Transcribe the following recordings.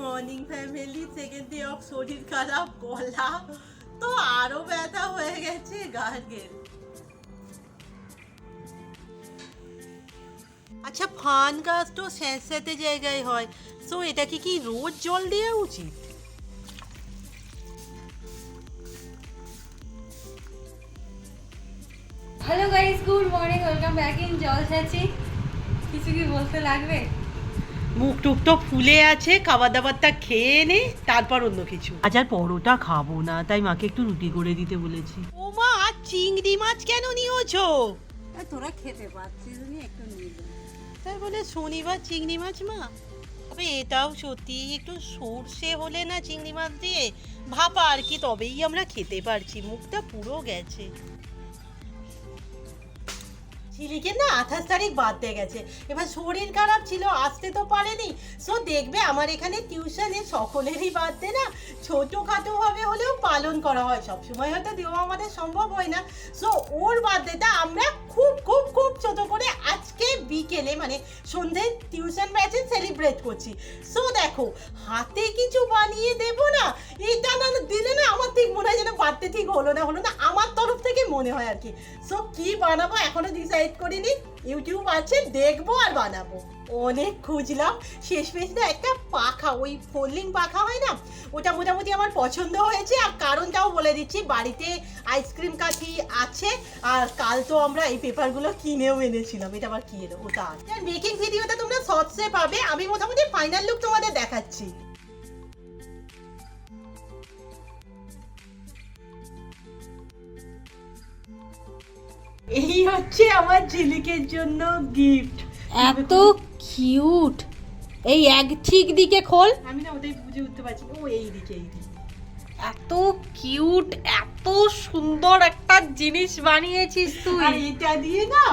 Morning family second day off শরীর খারাপ, গলা। তো আরও ব্যথা হয়ে গেছে, গার্গেল। আচ্ছা ফান গাছ তো স্যাঁতস্যাঁতে জায়গায় হয়। সো এটাকে কি রোজ জল দেওয়া উচিত? Hello guys good morning welcome back in জলসাচি। কিছু কি বলতে লাগবে? মুখ টুক তো ফুলে আছে খাবার দাবারটা খেয়ে নে তারপর অন্য কিছু। আজ আর পরোটা খাব না তাই মাকে একটু রুটি করে দিতে বলেছি। ও মা আজ চিংড়ি মাছ কেন নিয়েছো? তোরা খেতে পারছিস নি একটু নিয়ে তাই বলে শনিবার চিংড়ি মাছ মা। তবে এটাও সত্যি একটু সর্ষে হলে না চিংড়ি মাছ দিয়ে ভাপা আর কি তবেই আমরা খেতে পারছি মুখটা পুরো গেছে। ঝিলিকের না আঠাশ তারিখ বাদ দিয়ে গেছে। এবার শরীর খারাপ ছিল, আসতে তো পারেনি। সো দেখবে আমার এখানে টিউশনে সকলেরই বার্থডে না। ছোটোখাটো ভাবে হলেও পালন করা হয়। সবসময় হয়তো দেওয়া আমাদের সম্ভব হয় না। সো ওর বার্থডেটা আমরা খুব খুব খুব ছোট করে আজকে বিকেলে মানে সন্ধ্যে টিউশন ব্যাচে সেলিব্রেট করছি। সো দেখো, হাতে কিছু বানিয়ে দেব না, এটা না দিলে না আমার ঠিক মনে হয় যেন বার্থডে ঠিক হলো না হলো না। আমার তরফ থেকে মনে হয় আর কি। সো কি বানাবো এখনও ডিসাইড করিনি ইউটিউব আছে, দেখব আর বানাবো। অনেক খুঁজলাম শেষ পেশ না একটা পাখা, ওই ফোল্ডিং পাখা হয় না, ওটা মোটামুটি আমার পছন্দ হয়েছে, আর কারণটাও বলে দিচ্ছি, বাড়িতে আইসক্রিম কাঠি আছে, আর কাল তো আমরা এই পেপারগুলো কিনেও এনেছিলাম, এটা আবার কি এলো, ওটা। মেকিং ভিডিওটা তোমরা শর্টসে পাবে, আমি মোটামুটি ফাইনাল লুক তোমাদের দেখাচ্ছি। এই হচ্ছে আমার ঝিলিকের জন্য গিফট এত কিউট এই এক ঠিক দিকে খোল। আমি না ওটাই বুঝে উঠতে পারছি ও এই দিকে এই দিকে। এত কিউট এত সুন্দর একটা জিনিস বানিয়েছিস তুই। আর এটা দিয়ে না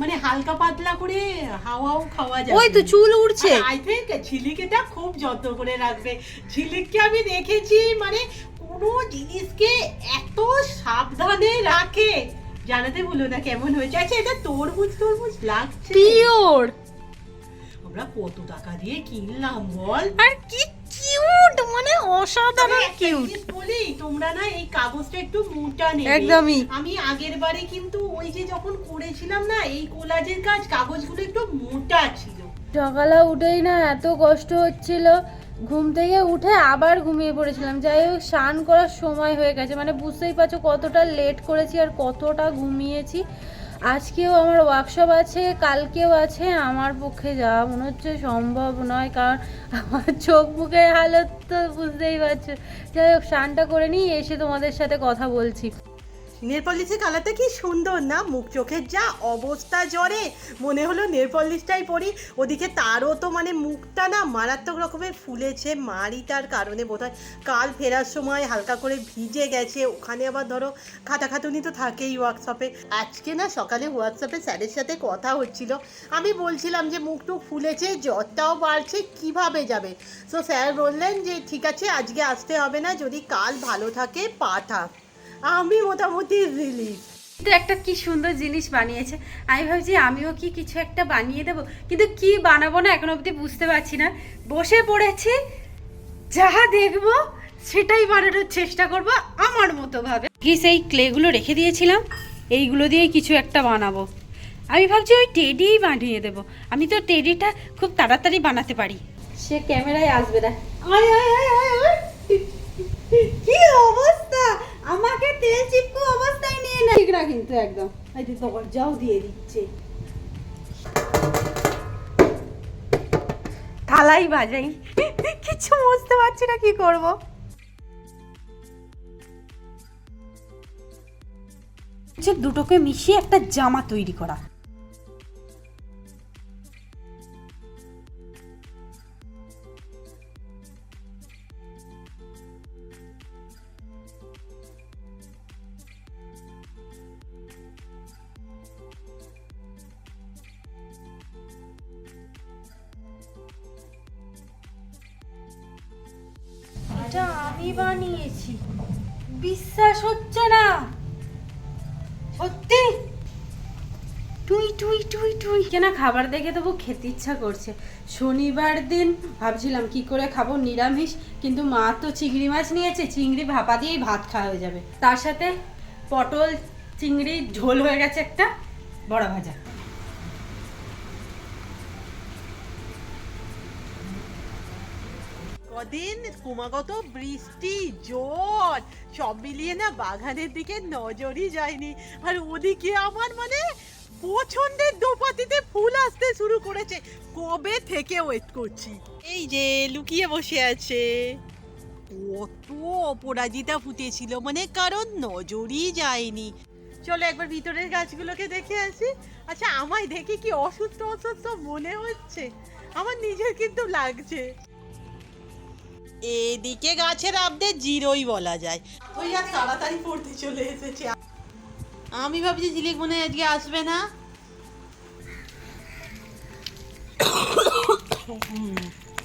মানে হালকা পাতলা করে হাওয়াও খাওয়া যায় ওই তো চুল উড়ছে। আই থিঙ্ক ঝিলিকেটা খুব যত্ন করে রাখবে। ঝিলিককে আমি দেখেছি মানে কোনো জিনিসকে এত সাবধানে রাখে। জানাতে বলো না কেমন হয়েছে। আচ্ছা এটা তরমুজ তরমুজ লাগছে। পিওর। আমরা কত টাকা দিয়ে কিনলাম বল। আর কি কিউট মানে অসাধারণ কিউট। বলি তোমরা না এই কাগজটা একটু মোটা নেবে। একদমই। আমি আগের বারে কিন্তু ওই যে যখন করেছিলাম না এই কোলাজের কাজ কাগজগুলো একটু মোটা ছিল। সকালে উঠেই না এত কষ্ট হচ্ছিল। ঘুম থেকে উঠে আবার ঘুমিয়ে পড়েছিলাম। যাই হোক, স্নান করার সময় হয়ে গেছে। মানে বুঝতেই পারছ কতটা লেট করেছি আর কতটা ঘুমিয়েছি। আজকেও আমার ওয়ার্কশপ আছে, কালকেও আছে, আমার পক্ষে যাওয়া মনে হচ্ছে সম্ভব নয়। কারণ আমার চোখ মুখের হালত তো বুঝতেই পারছ। যাই হোক, স্নানটা করে নিই, এসে তোমাদের সাথে কথা বলছি। নেল পলিশের কালারটা কি সুন্দর না? মুখ চোখের যা অবস্থা জ্বরে। মনে হলো নেল পলিশটাই পরি। ওদিকে তারও তো মানে মুখটা না মারাত্মক রকমের ফুলেছে। মারিটার কারণে বোধহয় কাল ফেরার সময় হালকা করে ভিজে গেছে। ওখানে আবার ধরো খাটাখাটুনি তো থাকেই ওয়ার্কশপে আজকে না সকালে হোয়াটসঅ্যাপে স্যারের সাথে কথা হচ্ছিল। আমি বলছিলাম যে মুখ টুক ফুলেছে, জ্বরটাও বাড়ছে, কীভাবে যাবে? সো স্যার বললেন যে, ঠিক আছে, আজকে আসতে হবে না। যদি কাল ভালো থাকে পাঠাক আমি মোটামুটি রিলিফ তো একটা কি সুন্দর জিনিস বানিয়েছে। আমি ভাবছি আমিও কি কিছু একটা বানিয়ে দেবো। কিন্তু কি বানাবো না এখন অবধি বুঝতে পারছি না। বসে পড়েছি যাহা দেখব সেটাই বানানোর চেষ্টা করব আমার মতো ভাবে। কি সেই ক্লেগুলো রেখে দিয়েছিলাম। এইগুলো দিয়ে কিছু একটা বানাবো। আমি ভাবছি ওই টেডিই বানিয়ে দেবো। আমি তো টেডিটা খুব তাড়াতাড়ি বানাতে পারি। সে ক্যামেরায় আসবে না আয় আয় আয় আয় আয়। কি অবস্থা? আমাকে তেল চিপকু অবস্থায় নিয়ে না ঠিক না কিন্তু একদম। এই যে দরজাও দিয়ে দিচ্ছে। থালাই বাজাই। কিছু বুঝতে পারছি না কি করব। দুটোকে মিশিয়ে একটা জামা তৈরি করা। এটা আমি বানিয়েছি। বিশ্বাস হচ্ছে না। সত্যি? তুই টুই টুই টুই। কেনা খাবার দেখে তবু খেতে ইচ্ছা করছে? শনিবার দিন ভাবছিলাম কি করে খাব নিরামিষ, কিন্তু মা তো চিংড়ি মাছ নিয়েছে, চিংড়ি ভাপা দিয়েই ভাত খাওয়া হয়ে যাবে। তার সাথে পটল, চিংড়ি, ঝোল হয়ে গেছে একটা বড়া ভাজা। কদিন ক্রমাগত বৃষ্টি জ্বর সব মিলিয়ে না বাগানের দিকে নজরই যায়নি। আর ওদিকে আমার মানে পছন্দের দোপাতিতে ফুল আসতে শুরু করেছে। কবে থেকে ওয়েট করছি? এই যে লুকিয়ে বসে আছে। কত অপরাজিতা ফুটেছিল মানে কারণ নজরই যায়নি। চলো একবার ভিতরের গাছগুলোকে দেখে আসি। আচ্ছা আমায় দেখে কি অসুস্থ অসুস্থ মনে হচ্ছে? আমার নিজের কিন্তু লাগছে। এদিকে গাছের আপডেট জিরোই বলা যায়। ওই আর তাড়াতাড়ি পড়তে চলে এসেছে। আমি ভাবছি জিলিক মনে হয় আজকে আসবে না।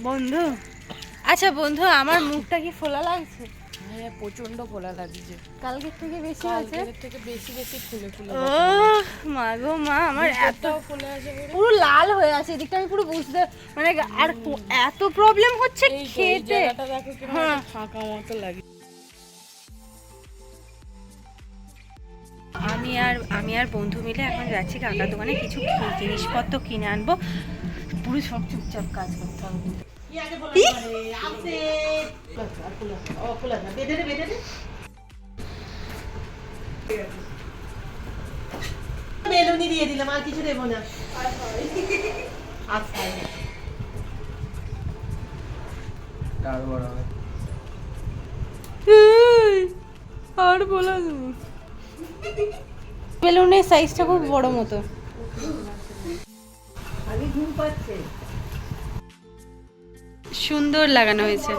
বন্ধু আচ্ছা বন্ধু আমার মুখটা কি ফোলা লাগছে? হ্যাঁ প্রচণ্ড ফোলা লাগছে কালকের থেকে বেশি আছে কালকের থেকে বেশি বেশি ফুলে ফুলে ও মা গো মা আমার এত ফুলে আছে পুরো। লাল হয়ে আছে এদিকটা আমি পুরো বুঝতে মানে আর এত প্রবলেম হচ্ছে খেতে হ্যাঁ। ফাঁকা মতো লাগে আমি আর আমি আর বন্ধু মিলে এখন যাচ্ছি কাকার দোকানে কিছু জিনিসপত্র কিনে আনব পুরো সব চুপচাপ কাজ করতে হবে। বেলুনি দিয়ে দিলাম আর কিছু দেবো না আচ্ছা আর বলা বেলুনের সাইজটা খুব বড় মতো সুন্দর লাগানো হয়েছে।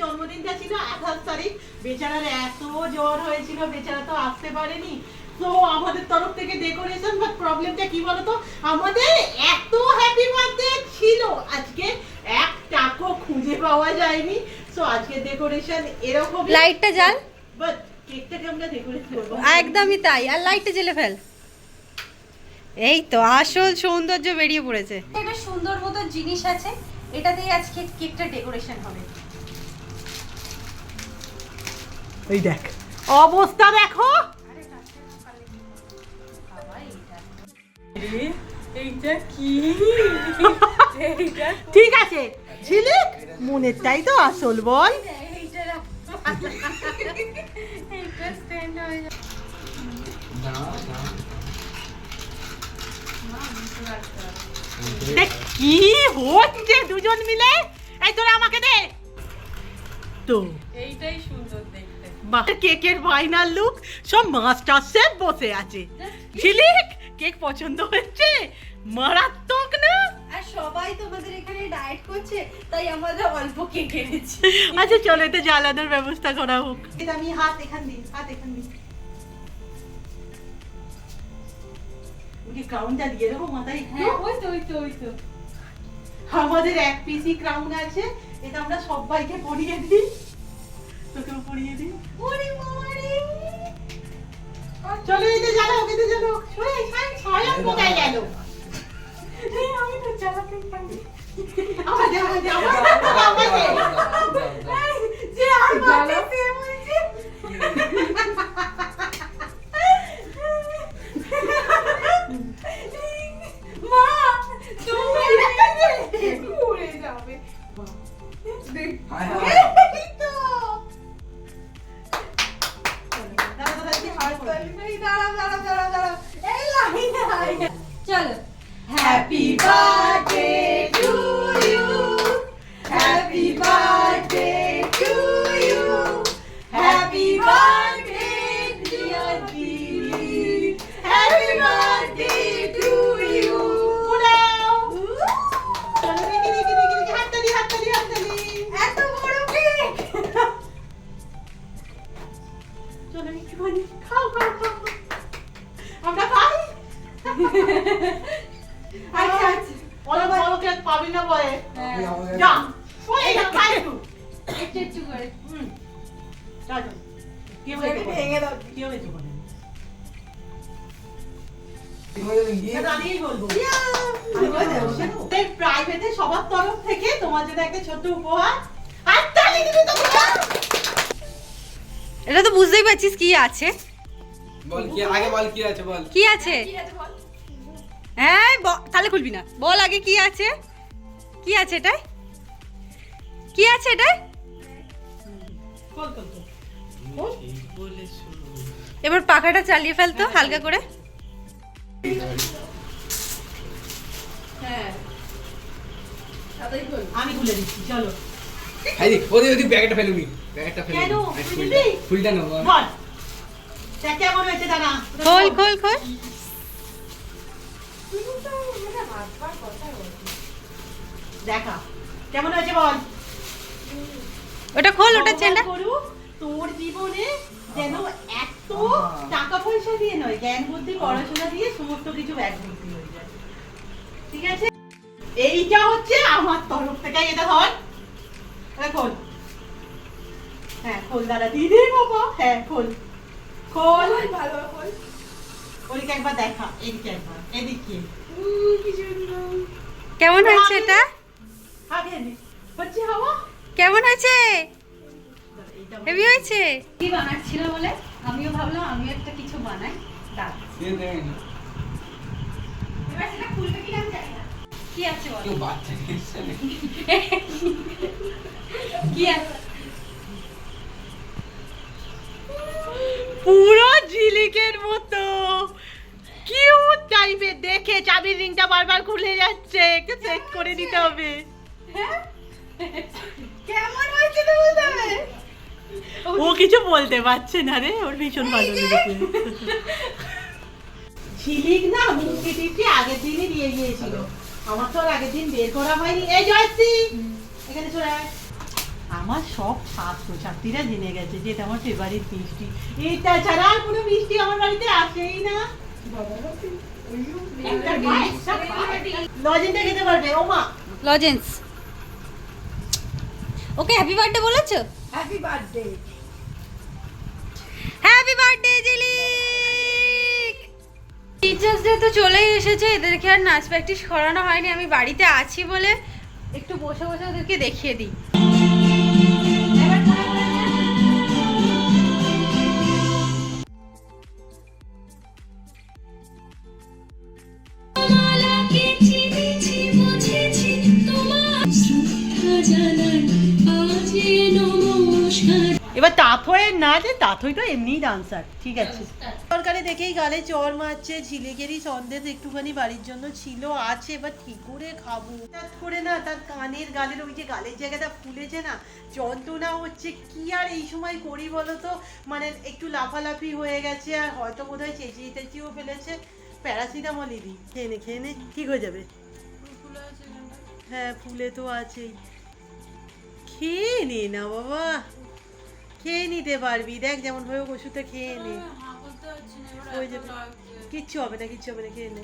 জন্মদিনটা ছিল আঠাশ তারিখ। বেচারার এত জ্বর হয়েছিল বেচারা তো আসতে পারেনি। তো আমাদের তরফ থেকে ডেকোরেশন বাট প্রবলেমটা কি বলতো? আমাদের এত হ্যাপি বার্থডে ছিল। আজকে এক টাকও খুঁজে পাওয়া যায়নি। সো আজকে ডেকোরেশন এরকম লাইটটা জ্বাল। বাট কেকটাকে আমরা ডেকোরেট করব। একদমই তাই। আর লাইটটা জ্বেলে ফেল। এই তো আসল সৌন্দর্য বেরিয়ে পড়েছে। এটা সুন্দর মতো জিনিস আছে। এটা দিয়ে আজকে কেকটা ডেকোরেশন হবে। এই দেখ। অবস্থা দেখো। এইটা কি? এইটা ঠিক আছে। ঝিলিক মনেরটাই তো আসল বল। কি হচ্ছে মিলে? এই তোরা আমাকে দে। তো এইটাই সুন্দর দেখতে। বাহ। কেকের ফাইনাল লুক সব মাস্টার শেফ বসে আছে। ঝিলিক কেক পছন্দ হচ্ছে? মারাত্মক না? আর সবাই তোমাদের এখানে ডায়েট করছে তাই আমাদের অল্প কেক এনেছি। আচ্ছা চলো এতে জ্বালানোর ব্যবস্থা করা হোক। আমি হাত এখান দিই হাত এখান দিই ওকে ক্রাউনটা দিয়ে দেবো মাথায় হ্যাঁ ওই তো ওই তো ওই তো। আমাদের এক পিসি ক্রাউন আছে এটা আমরা সবাইকে পরিয়ে দিই। তোকেও পরিয়ে দিই? ওরে মামারে চলো এতে জ্বালো এতে জ্বালো শোয় সাই ছয়ন কোথায় গেল? আমি তো চালাতে পারি আমাকে আমাকে আমাকে আমাকে যে আর আচ্ছা আচ্ছা অনেক বড় কেক পাবি না বয়ে হ্যাঁ। যা। ওই না খাই একটু। একটু একটু করে। হুম। ভেঙে দাও। প্রাইভেটে সবার তরফ থেকে তোমার জন্য একটা ছোট্ট উপহার। এটা তো বুঝতেই পারছিস কি আছে। বল কি আগে বল কি আছে বল? কি আছে? হ্যাঁ ব- তাহলে খুলবি না। বল আগে কি আছে? কি আছে এটাই কি আছে খোল। এবার পাখাটা চালিয়ে ফেলতো হালকা করে। খোল খোল খোল। দেখা। কেমন হয়েছে বল? ওটা খোল ওটা চেনটা তোর জীবনে যেন এত টাকা পয়সা দিয়ে নয় জ্ঞান বুদ্ধি পড়াশোনা দিয়ে সমস্ত কিছু ব্যাগ ভর্তি হয়ে যায়। ঠিক আছে? এইটা হচ্ছে আমার তরফ থেকে এটা ধর। এটা খোল। হ্যাঁ খোল দাদা। দিদি বাবা। হ্যাঁ খোল। খোল। ওদিকে একবার দেখা এদিকে একবার এদিকে। কেমন হয়েছে এটা? হচ্ছে হাওয়া? কেমন হয়েছে? হেভি হয়েছে? কি বানাচ্ছিল বলে? আমিও ভাবলাম আমিও একটা কিছু বানাই। দাঁড়া। এবার সেটা খুলবে কিনা আমি জানি না। কি আছে বল? বাচ্চা নিয়ে এসছে নাকি? কি আছে? পুরো ঝিলিকের মতো টাইপের দেখে চাবির রিংটা বারবার খুলে যাচ্ছে। একটু চেক করে নিতে হবে। কেমন হয়েছে তো বলতে হবে? ও কিছু বলতে পারছে না রে ওর ভীষণ ভালো লেগেছে। ঝিলিক না মুক্তি টিপটি আগের দিনই দিয়ে গিয়েছিল। আমার তো আর আগের দিন বের করা হয়নি। এই জয়শ্রী এখানে চলে আয়। আমার সব ছাত্র ছাত্রীরা জেনে গেছে যে এটা আমার ফেভারিট মিষ্টি। এটা ছাড়া আর কোনো মিষ্টি আমার বাড়িতে আসেই না। একটা খেতে পারবে লজেন্স ওকে হ্যাপি বার্থডে বলেছ? হ্যাপি বার্থডে হ্যাপি বার্থডে জিলিক টিচার্স ডে তো চলেই এসেছে এদেরকে আর নাচ প্র্যাকটিস করানো হয়নি। আমি বাড়িতে আছি বলে একটু বসে বসে ওদেরকে দেখিয়ে দিই। এবার তাথয়ের না যে তাথই তো এমনিই ডান্সার ঠিক আছে? সরকারে দেখেই গালে চর মারছে ঝিলিকেরই সন্দেশ একটুখানি বাড়ির জন্য ছিল আছে এবার কি করে খাব? হঠাৎ করে না তার কানের গালের ওই যে গালের জায়গাটা ফুলেছে না যন্ত্রণা হচ্ছে কি আর এই সময় করি বলো তো? মানে একটু লাফালাফি হয়ে গেছে আর হয়তো বোধহয় চেঁচিয়ে টেঁচিয়েও ফেলেছে। প্যারাসিটামলই দিই খেয়ে নে খেয়ে নে ঠিক হয়ে যাবে। হ্যাঁ ফুলে তো আছেই। খেয়ে নে না বাবা। খেয়ে নিতে পারবি। দেখ যেমন ভাবে ওষুধটা খেয়ে নে। ওই যে কিচ্ছু হবে না কিচ্ছু হবে না খেয়ে নে।